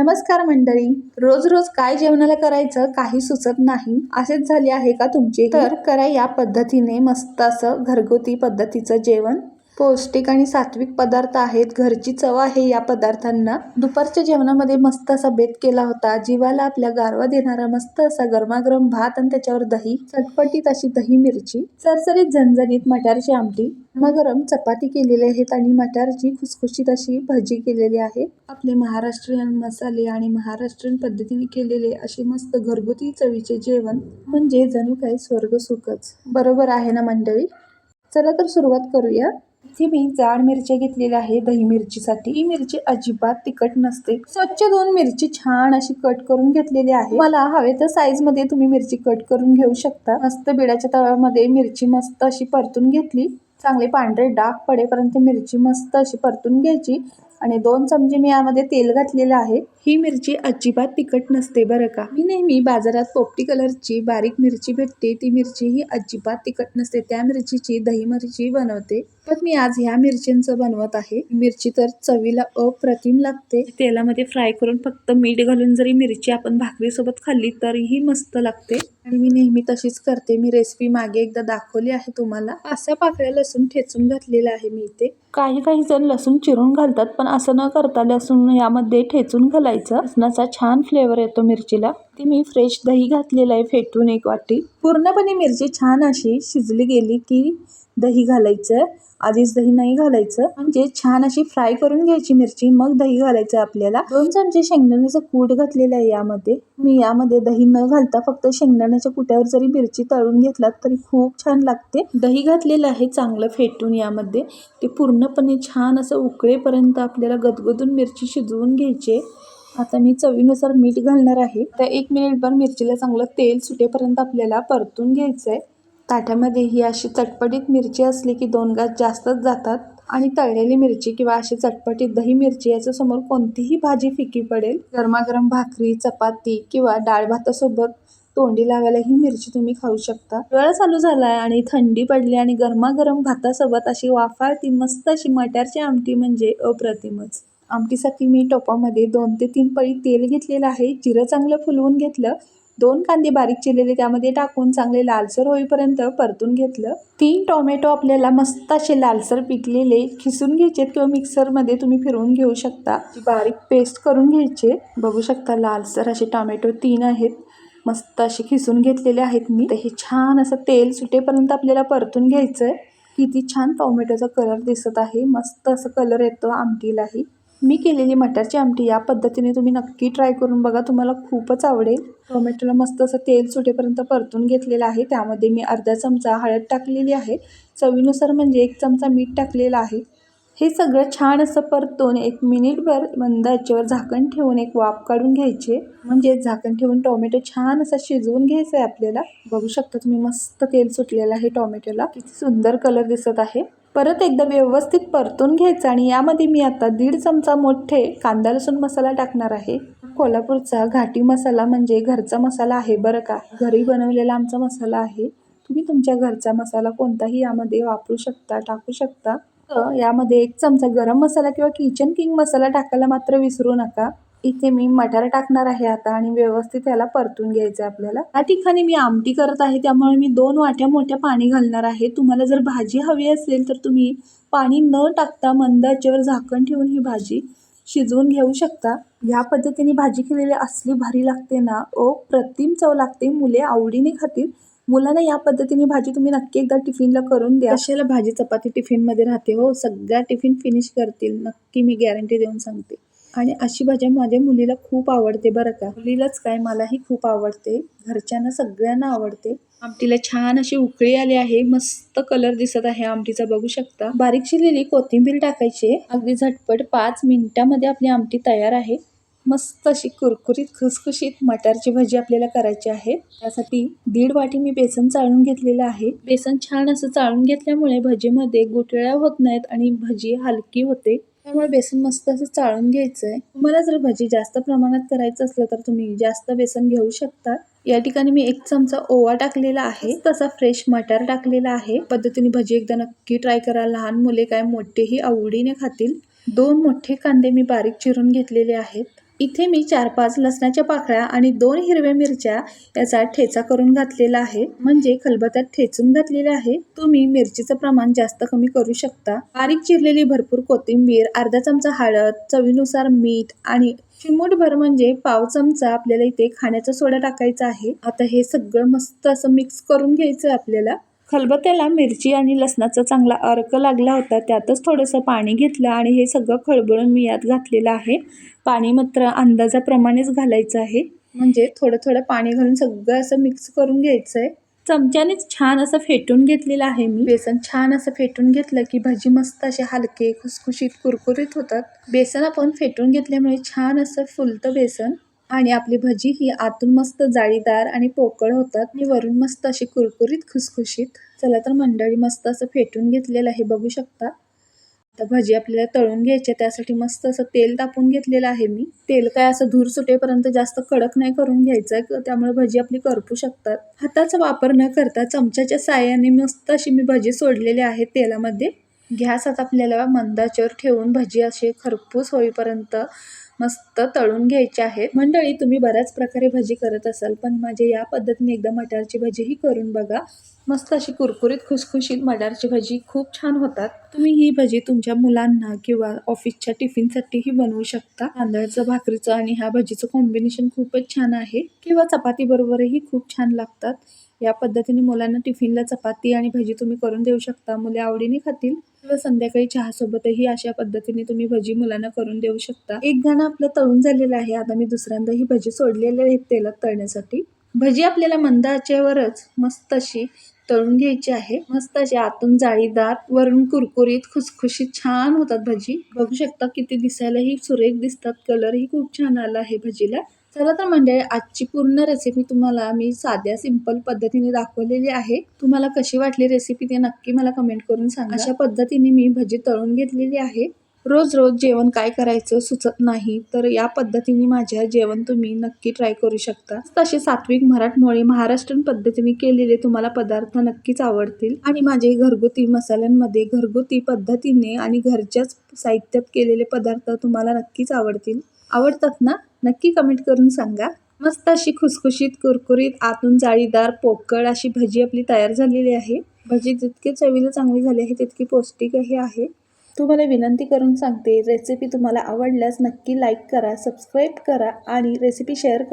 नमस्कार मंडळी. रोज रोज काय जेवणाला करायचं काही सुचत नाही. असेच झाले आहे का तुमचे तर करा या पद्धतीने मस्त असं घरगुती पद्धतीचं जेवण. पौष्टिक आणि सात्विक पदार्थ आहेत. घरची चव आहे या पदार्थांना. दुपारच्या जेवणामध्ये मस्त असा बेत केला होता. जीवाला आपल्या गारवा देणारा मस्त असा गरमागरम भात आणि त्याच्यावर दही चटपटीत अशी दही मिरची सरसरीत झणझणीत मटारची आमटी गरम चपाती केलेली आहेत आणि मटारची खुसखुशीत अशी भजी केलेली आहे. आपले महाराष्ट्रीयन मसाले आणि महाराष्ट्रीयन पद्धतीने केलेले असे मस्त घरगुती चवीचे जेवण म्हणजे जणू काही स्वर्ग सुखच. बरोबर आहे ना मंडळी? चला तर सुरुवात करूया. इथे मी जाड मिरच्या घेतलेल्या आहे दही मिरचीसाठी. ही मिरची अजिबात तिखट नसते. स्वच्छ दोन मिरची छान अशी कट करून घेतलेली आहे. मला हवे तर साईजमध्ये तुम्ही मिरची कट करून घेऊ शकता. मस्त बिडाच्या तव्यामध्ये मिरची मस्त अशी परतून घेतली. चांगले पांढरे डाग पडेपर्यंत मिरची मस्त अशी परतून घ्यायची. आणि दोन चमचे मी यामध्ये तेल घातलेलं आहे. ही मिरची अजिबात तिखट नसते बरं का. मी नेहमी बाजारात पोपटी कलरची बारीक मिरची भेटते. ती मिरची ही अजिबात तिखट नसते. त्या मिरचीची दही मिरची बनवते. पण मी आज ह्या मिरच्यांचं बनवत आहे. मिरची तर चवीला अप्रतिम लागते. तेलामध्ये फ्राय करून फक्त मीठ घालून जरी मिरची आपण भाकरीसोबत खाल्ली तरीही मस्त लागते. आणि मी नेहमी तशीच करते. मी रेसिपी मागे एकदा दाखवली आहे तुम्हाला. असा पाकळ्या लसूण ठेचून घातलेला आहे मी इथे. काही काही जण लसूण चिरून घालतात पण असं न करता लसूण यामध्ये ठेचून घालायचं. लसणाचा छान फ्लेवर येतो मिरचीला. ती मी फ्रेश दही घातलेलं आहे फेटून एक वाटी. पूर्णपणे मिरची छान अशी शिजली गेली की दही घालायचं आधीच दही नाही घालायचं. म्हणजे छान अशी फ्राय करून घ्यायची मिरची मग दही घालायचं आपल्याला. दोन चमचे शेंगदाण्याचं कूट घातलेलं आहे यामध्ये. मी यामध्ये दही न घालता फक्त शेंगदाण्याच्या कुट्यावर जरी मिरची तळून घेतलात तरी खूप छान लागते. दही घातलेलं आहे चांगलं फेटून यामध्ये. ते पूर्णपणे छान असं उकळेपर्यंत आपल्याला गदगदून मिरची शिजवून घ्यायची आता मी चवीनुसार मीठ घालणार आहे. तर एक मिनिटभर मिरचीला चांगलं तेल सुटेपर्यंत आपल्याला परतून घ्यायचं आहे ताट्यामध्ये ही अशी चटपटीत मिरची असली की दोन घास जास्तच जातात आणि तळलेली मिरची किंवा अशी चटपटीत दही मिरची याच्या समोर कोणतीही भाजी फिकी पडेल. गरमागरम भाकरी चपाती किंवा डाळ भातासोबत तोंडी लावायला ही मिरची तुम्ही खाऊ शकता. वेळ चालू झालाय आणि थंडी पडली आणि गरमागरम भातासोबत अशी वाफाळती मस्त अशी मटारची आमटी म्हणजे अप्रतिमच. आमटीसाठी मी टोपामध्ये दोन ते तीन पळी तेल घेतलेलं आहे जिरं चांगलं फुलवून घेतलं दोन कांदे बारीक चिरलेले त्यामध्ये टाकून चांगले लालसर होईपर्यंत परतून घेतलं. तीन टोमॅटो आपल्याला मस्त असे लालसर पिकलेले खिसून घ्यायचे किंवा मिक्सरमध्ये तुम्ही फिरवून घेऊ शकता. बारीक पेस्ट करून घ्यायचे बघू शकता लालसर असे टोमॅटो तीन आहेत. मस्त असे खिसून घेतलेले आहेत मी. तर हे छान असं तेल सुटेपर्यंत आपल्याला परतून घ्यायचं आहे किती छान टोमॅटोचा कलर दिसत आहे. मस्त असं कलर येतो आमटीलाही. मी केलेली मटारची आमटी या पद्धतीने तुम्ही नक्की ट्राय करून बघा. तुम्हाला खूपच आवडेल. टोमॅटोला मस्त असं तेल सुटेपर्यंत परतून घेतलेलं आहे. त्यामध्ये मी अर्धा चमचा हळद टाकलेली आहे. चवीनुसार म्हणजे एक चमचा मीठ टाकलेलं आहे. हे सगळं छान असं परतून एक मिनिटभर मंद याच्यावर झाकण ठेवून एक वाफ काढून घ्यायचे. म्हणजे झाकण ठेवून टोमॅटो छान असा शिजवून घ्यायचं आहे आपल्याला. बघू शकता तुम्ही मस्त तेल सुटलेलं आहे टोमॅटोला. किती सुंदर कलर दिसत आहे. परत एकदा व्यवस्थित परतून घ्यायचं आणि यामध्ये मी आता दीड चमचा मोठे कांदा लसूण मसाला टाकणार आहे. कोल्हापूरचा घाटी मसाला म्हणजे घरचा मसाला आहे बरं का? घरी बनवलेला आमचा मसाला आहे. तुम्ही तुमच्या घरचा मसाला कोणताही यामध्ये वापरू शकता टाकू शकता. यामध्ये एक चमचा गरम मसाला किंवा किचन किंग मसाला टाकायला मात्र विसरू नका. इथे मी मटार टाकणार आहे आता आणि व्यवस्थित याला परतून घ्यायचं आपल्याला. या ठिकाणी मी आमटी करत आहे त्यामुळे मी दोन वाट्या मोठ्या पाणी घालणार आहे. तुम्हाला जर भाजी हवी असेल तर तुम्ही पाणी न टाकता मंदाच्यावर झाकण ठेवून ही भाजी शिजवून घेऊ शकता. या पद्धतीने भाजी केलेली असली भारी लागते ना ओ प्रतिम चव लागते मुले आवडीने खातील. मुलांना या पद्धतीने भाजी तुम्ही नक्की एकदा टिफिनला करून द्या. कशाला भाजी चपाती टिफिनमध्ये राहते हो? सगळ्या टिफिन फिनिश करतील. नक्की मी गॅरंटी देऊन सांगते. आणि अशी भाज्या माझ्या मुलीला खूप आवडते बरं का. मुलीलाच काय मलाही खूप आवडते. घरच्यांना सगळ्यांना आवडते. आमटीला छान अशी उकळी आली आहे. मस्त कलर दिसत आहे आमटीचा बघू शकता. बारीक शिरलेली कोथिंबीर टाकायची. अगदी झटपट पाच मिनिटामध्ये आपली आमटी तयार आहे. मस्त अशी कुरकुरीत खुसखुशीत मटारची भाजी आपल्याला करायची आहे. त्यासाठी दीड वाटी मी बेसन चाळून घेतलेलं आहे. बेसन छान असं चाळून घेतल्यामुळे भजीमध्ये गुटळ्या होत नाहीत आणि भजी हलकी होते. त्यामुळे बेसन मस्त असं चाळून घ्यायचं आहे तुम्हाला जर भजी जास्त प्रमाणात करायचं असलं तर तुम्ही जास्त बेसन घेऊ शकता. या ठिकाणी मी एक चमचा ओवा टाकलेला आहे. तसा फ्रेश मटार टाकलेला आहे. पद्धतीने भजी एकदा नक्की ट्राय करा. लहान मुले काय मोठेही आवडीने खातील. दोन मोठे कांदे मी बारीक चिरून घेतलेले आहेत. इथे मी चार पाच लसणाच्या पाकळ्या आणि दोन हिरव्या मिरच्या याचा ठेचा करून घातलेला आहे. म्हणजे खलबत्यात ठेचून घातलेले आहे. तुम्ही मिरचीचं प्रमाण जास्त कमी करू शकता. बारीक चिरलेली भरपूर कोथिंबीर अर्धा चमचा हळद चवीनुसार मीठ आणि चिमूटभर म्हणजे पाव चमचा आपल्याला इथे खाण्याचा सोडा टाकायचा आहे. आता हे सगळं मस्त असं मिक्स करून घ्यायचं आपल्याला. खलबत्याला मिरची आणि लसणाचा चांगला अर्क लागला होता. त्यातच थोडंसं पाणी घेतलं आणि हे सगळं खळबळून मी यात घातलेलं आहे. पाणी मात्र अंदाजाप्रमाणेच घालायचं आहे. म्हणजे थोडं थोडं पाणी घालून सगळं असं मिक्स करून घ्यायचं आहे चमच्यानेच छान असं फेटून घेतलेलं आहे मी. बेसन छान असं फेटून घेतलं की भाजी मस्त असे हलके खुसखुशीत कुरकुरीत होतात. बेसन आपण फेटून घेतल्यामुळे छान असं फुलतं बेसन. आणि आपली भजी ही आतून मस्त जाळीदार आणि पोकळ होतात. आणि वरून मस्त अशी कुरकुरीत खुसखुशीत. चला तर मंडळी मस्त असं फेटून घेतलेलं आहे बघू शकता. आता भजी आपल्याला तळून घ्यायची त्यासाठी मस्त असं तेल तापून घेतलेलं आहे मी. तेल काय असं धूर सुटेपर्यंत जास्त कडक नाही करून घ्यायचं त्यामुळे भजी आपली करपू शकतात. हाताचा वापर न करता चमच्याच्या साह्याने मस्त अशी मी भजी सोडलेली आहे तेलामध्ये. गॅस आता आपल्याला मंदाच्यावर ठेवून भजी असे खरपूस होईपर्यंत मस्त तळून घ्यायचे आहेत. मंडळी तुम्ही बऱ्याच प्रकारे भजी करत असाल पण माझे या पद्धतीने एकदा मटारची भजीही करून बघा. मस्त अशी कुरकुरीत खुसखुशीत मटारची भजी खूप छान होतात. तुम्ही ही भजी तुमच्या मुलांना किंवा ऑफिसच्या टिफिनसाठीही बनवू शकता. तांदळाचं भाकरीचं आणि ह्या भजीचं कॉम्बिनेशन खूपच छान आहे. किंवा चपाती बरोबरही खूप छान लागतात. या पद्धतीने मुलांना टिफिनला चपाती आणि भजी तुम्ही करून देऊ शकता. मुले आवडीने खातील. किंवा संध्याकाळी चहासोबतही अशा पद्धतीने तुम्ही भजी मुलांना करून देऊ शकता. एक गाणं आपलं तळून झालेलं आहे. आता मी दुसऱ्यांदा ही भजी सोडलेली आहेत तेलात तळण्यासाठी. भजी आपल्याला मंद आचेवरच मस्त अशी तळून घ्यायची आहे. मस्त अशी आतून जाळीदार वरून कुरकुरीत खुसखुशीत छान होतात भजी. बघू शकता किती दिसायलाही सुरेख दिसतात. कलरही खूप छान आला आहे भजीला. चला तर मंडळी आजची पूर्ण रेसिपी तुम्हाला मी साध्या सिंपल पद्धतीने दाखवलेली आहे. तुम्हाला कशी वाटली रेसिपी ते नक्की मला कमेंट करून सांगा. अशा पद्धतीने मी भजी तळून घेतलेली आहे. रोज रोज जेवण काय करायचं सुचत नाही तर या पद्धतीने माझ्या जेवण तुम्ही नक्की ट्राय करू शकता. तसे सात्विक मराठमोळी महाराष्ट्रीयन पद्धतीने केलेले तुम्हाला पदार्थ नक्कीच आवडतील. आणि माझे घरगुती मसाल्यांमध्ये घरगुती पद्धतीने आणि घरच्याच साहित्यात केलेले पदार्थ तुम्हाला नक्कीच आवडतील. आवडतात ना? नक्की कमेंट करून सांगा. मस्त अशी खुसखुशीत कुरकुरीत आतून जाळीदार पोकळ अशी भजी आपली तयार झालेली आहे. भजी जितकी चवीला चांगली झाली आहे तितकी पौष्टिकही आहे. तुम्हाला विनंती करून सांगते रेसिपी तुम्हाला आवडल्यास नक्की लाईक करा सबस्क्राईब करा आणि रेसिपी शेअर करा.